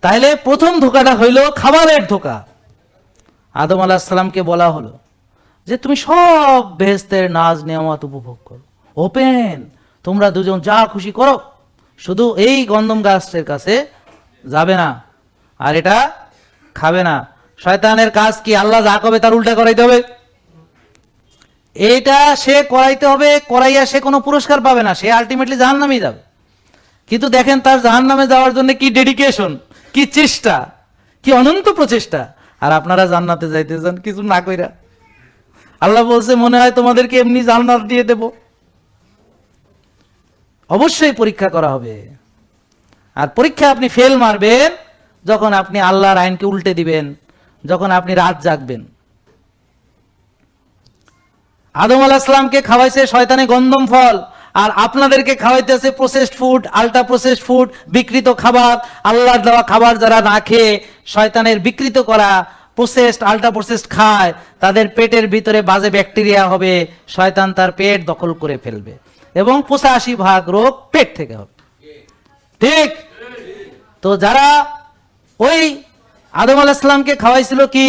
তাইলে প্রথম ধোকাটা হইল খাবারের ধোকা। আদম আলাহিসাল্লামকে বলা হলো যে, তুমি সব বেহেস্তের নাজ, নিয়ামত উপভোগ করো। ওপেন তোমরা দুজন যা খুশি করো। শুধু এই গন্ধম গাছের কাছে যাবে না। আর এটা খাবে না। শয়তানের কাজ কি আল্লাহ যা কবে তার উল্টা করাইতে হবে? এটা সে করাইতে হবে, করাইয়া সে কোনো পুরস্কার পাবে না। সে আলটিমেটলি জাহান নামেই যাবে। কিন্তু দেখেন তার জাহান নামে যাওয়ার জন্য কি ডেডিকেশন কি চেষ্টা? কি অনন্ত প্রচেষ্টা? আর আপনারা জান্নাতে যাইতে চান, কিছু না কইরা। আল্লাহ বলছে, মনে হয় তোমাদেরকে এমনি জান্নাত দিয়ে দেব। অবশ্যই পরীক্ষা করা হবে। আর পরীক্ষা আপনি ফেল মারবেন, যখন আপনি আল্লাহর আইনকে উল্টে দিবেন, যখন আপনি রাত জাগবেন। আদম আলাহিসামকে খাওয়াইছে শয়তানে গন্ধম ফল। আর আপনাদেরকে খাওয়াইতেছে processed food ultra processed food বিকৃত খাবার। আল্লাহর দেওয়া খাবার যারা না খেয়ে শয়তানের বিকৃত করা প্রসেসড আল্ট্রা প্রসেসড খায়, তাদের পেটের ভিতরে বাজে ব্যাকটেরিয়া হবে, শয়তান তার পেট দখল করে ফেলবে। এবং পঁচাশি ভাগ রোগ পেট থেকে হবে। ঠিক? তো যারা ওই আদম আলাহিসামকে খাওয়াইছিল কি?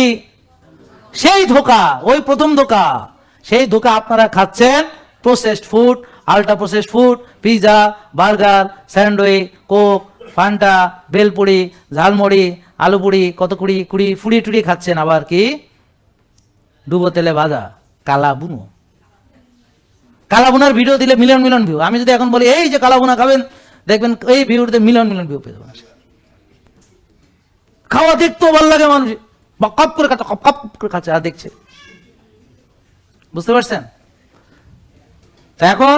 সেই ধোকা, ওই প্রথম ধোকা। সেই ধোকা আপনারা খাচ্ছেন processed food ultra processed food pizza burger, sandwich, Coke, Fanta, bhelpuri, jhalmuri আলু পুরি কত কুড়ি কুড়ি ফুড়ি টুড়ি খাচ্ছেন আবার কি? ডুবো তেলে ভাজা, কালা বুনো। কালা বুনার ভিডিও দিলে মিলিয়ন মিলিয়ন ভিউ আমি যদি এখন বলি, এই যে কালা বুনা খাবেন, দেখবেন এই ভিডিওতে মিলিয়ন মিলিয়ন ভিউ পেয়ে যাবেন খাওয়া দেখতেও ভালো লাগে মানুষ বা কপ করে খাচ্ছে কপ কপ করে খাচ্ছে, আর দেখছে। বুঝতে পারছেন? এখন,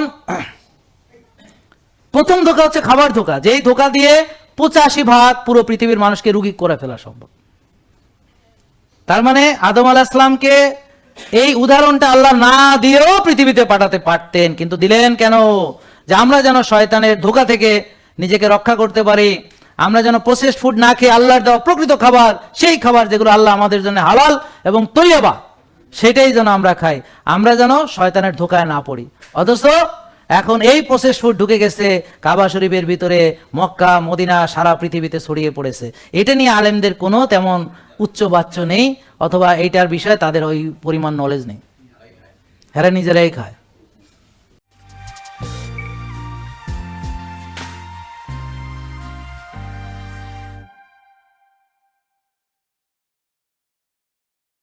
প্রথম ধোকা হচ্ছে খাবার ধোকা। যেই ধোকা দিয়ে পঁচাশি ভাগ পুরো পৃথিবীর মানুষকে রুগী করে ফেলা সম্ভব। তার মানে আদম আলাহ ইসলামকে এই উদাহরণটা আল্লাহ না দিয়েও পৃথিবীতে পাঠাতে পারতেন, কিন্তু দিলেন কেন? যে আমরা যেন শয়তানের ধোকা থেকে নিজেকে রক্ষা করতে পারি, আমরা যেন প্রসেসড ফুড না খেয়ে আল্লাহর দেওয়া প্রকৃত খাবার, সেই খাবার যেগুলো আল্লাহ আমাদের জন্য হালাল এবং তৈয়াবা। সেটাই যেন আমরা খাই। আমরা যেন শয়তানের ধোকায় না পড়ি। অথচ এখন এই প্রসেস ফুড ঢুকে গেছে, কাবা শরীফের ভিতরে, মক্কা, মদিনা, সারা পৃথিবীতে ছড়িয়ে পড়েছে। এটা নিয়ে আলেমদের কোনো তেমন উচ্চ বাচ্চ নেই, অথবা এইটার বিষয়ে তাদের ওই পরিমাণ নলেজ নেই। হ্যাঁ নিজেরাই খায়।